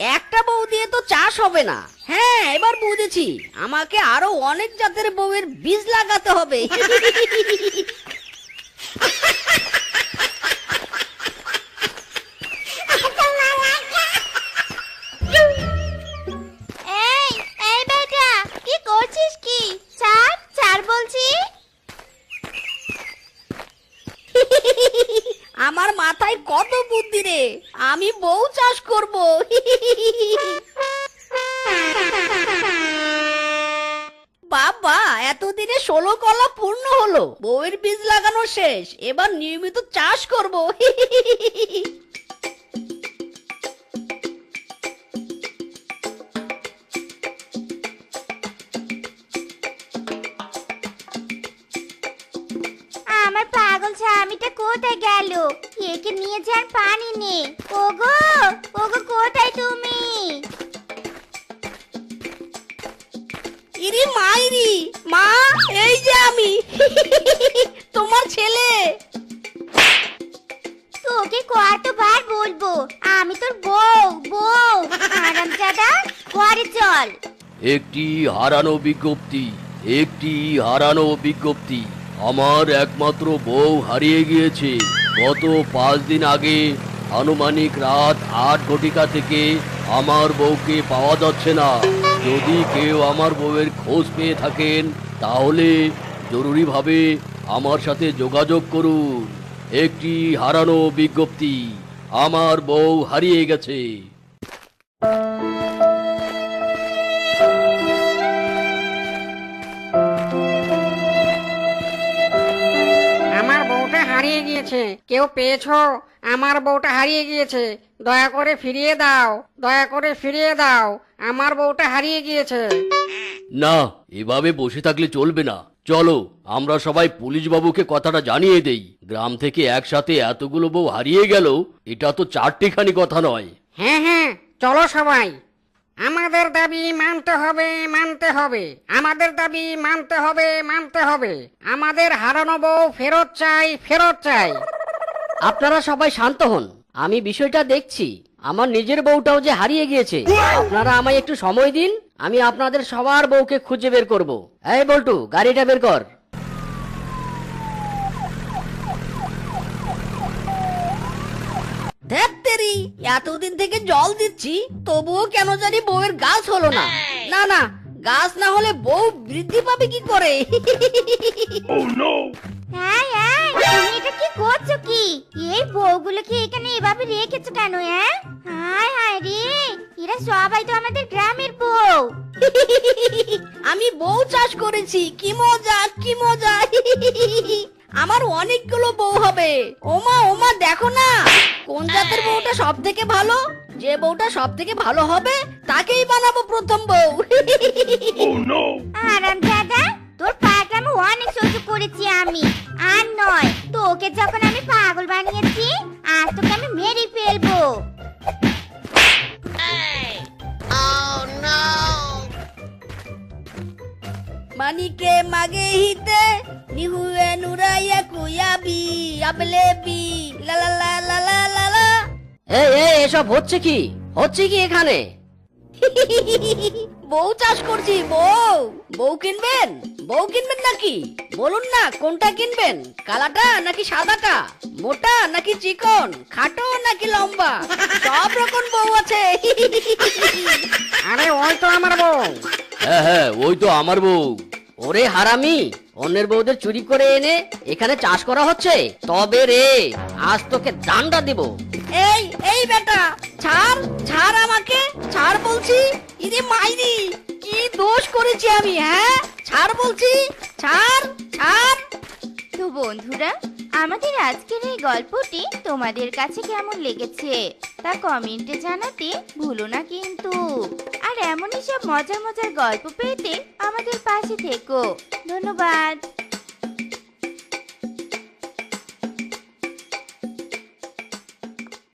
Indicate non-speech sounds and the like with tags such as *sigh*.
একটা বউ দিয়ে তো চাষ হবে না। হ্যাঁ এবার বুঝেছি। আমাকে আরও অনেক জাতের বউয়ের বীজ লাগাতে হবে। *laughs* আমার মাথায় কত বুদ্ধি রে? আমি বউ চাষ করব। বাবা, এতদিনে ষোলো কলা পূর্ণ হলো। বউয়ের বীজ লাগানো শেষ। এবার নিয়মিত চাষ করব। আমার স্বামীটা কোথায় গেল? একে নিয়ে যান পানি নে ওগো ওগো কোথায় তুমি? ইরি মাইরি মা এই যে আমি। *laughs* তোমার ছেলে। তোকে কতবার বলব? আমি তোর বউ বউ। আরাম দাদা ঘরে চল। একটি হারানো বিজ্ঞপ্তি একটি হারানো বিজ্ঞপ্তি। আমার একমাত্র বউ হারিয়ে গিয়েছে। গত পাঁচ দিন আগে আনুমানিক রাত আট ঘটিকা থেকে আমার বউকে পাওয়া যাচ্ছে না। যদি কেউ আমার বউয়ের খোঁজ পেয়ে থাকেন, তাহলে জরুরিভাবে আমার সাথে যোগাযোগ করুন। একটি হারানো বিজ্ঞপ্তি, আমার বউ হারিয়ে গেছে। হারিয়ে গিয়েছে। কেউ পেয়েছ? আমার বউটা হারিয়ে গিয়েছে। দয়া করে ফিরিয়ে দাও। দয়া করে ফিরিয়ে দাও। আমার বউটা হারিয়ে গিয়েছে। না এভাবে বসে থাকলে চলবে না। চলো আমরা সবাই পুলিশ বাবুকে কথাটা জানিয়ে দেই। গ্রাম থেকে একসাথে এতগুলো বউ হারিয়ে গেল এটা তো চারটিখানি কথা নয়। হ্যাঁ হ্যাঁ চলো সবাই। আমাদের দাবি মানতে হবে মানতে হবে। আমাদের দাবি মানতে হবে মানতে হবে। আমাদের হারানো বউ ফেরত চাই ফেরত চাই। আপনারা সবাই শান্ত হন। আমি বিষয়টা দেখছি। আমার নিজের বউটাও যে হারিয়ে গিয়েছে। আপনারা আমায় একটু সময় দিন। আমি আপনাদের সবার বউকে খুঁজে বের করব। এই বল্টু, গাড়িটা বের কর। ধ্যাত্তেরি এতদিন থেকে জল দিচ্ছি তবুও কেন জানি বউয়ের গাছ হলো না। না না গাছ না হলে বউ বৃদ্ধি পাবে কি করে? হ্যাঁ হ্যাঁ এটা কি করছ কি? এই বউগুলোকে এখানে এভাবে রেখেছো কেন হ্যাঁ? হায় হায় রে এরা সবাই তো আমাদের গ্রামের বউ। আমি বউ চাষ করেছি কি মজা কি মজা। আমার অনেকগুলো বউ হবে। ওমা ওমা দেখো না। কোন জাতের বউটা সব থেকে ভালো? যে বউটা সব থেকে ভালো হবে তাকেই বানাবো প্রথম বউ। আরাম দাদা তোর পাগলামো অনেক সহ্য করেছি আমি। আর নয় তোকে যখন আমি পাগল বানিয়েছি আজ তোকে আমি মেরে ফেলব। মানিকে মাগে হিতে কুয়াবি আবলেবি লা লা লা লা লা লা লা। এই এই এসব হচ্ছে কি? হচ্ছে কি এখানে? বউ চাষ করছি বউ। বউ কিনবেন? বউ কিনবেন নাকি? বলুন না কোনটা কিনবেন? কালাটা নাকি সাদাটা? মোটা নাকি চিকন? খাটো নাকি লম্বা? সব রকম বউ আছে। আরে ওই তো আমার বউ। হ্যাঁ হ্যাঁ ওই তো আমার বউ। ওরে হারামি। অন্যের বউদের চুরি করে এনে এখানে চাষ করা হচ্ছে? তবে রে আজ তোকে দান্ডা দিব। এই এই বেটা ছাড় ছাড় আমাকে ছাড় বলছি। ইরে মাইরি কি দোষ করেছি আমি হ্যাঁ? ছাড় বলছি ছাড় ছাড়। তো বন্ধুরা আমাদের আজকের এই গল্পটি তোমাদের কাছে কেমন লেগেছে তা কমেন্টে জানাতে ভুলো না কিন্তু। এমনই সব মজার মজার গল্প পেতে আমাদের পাশে থেকো। ধন্যবাদ।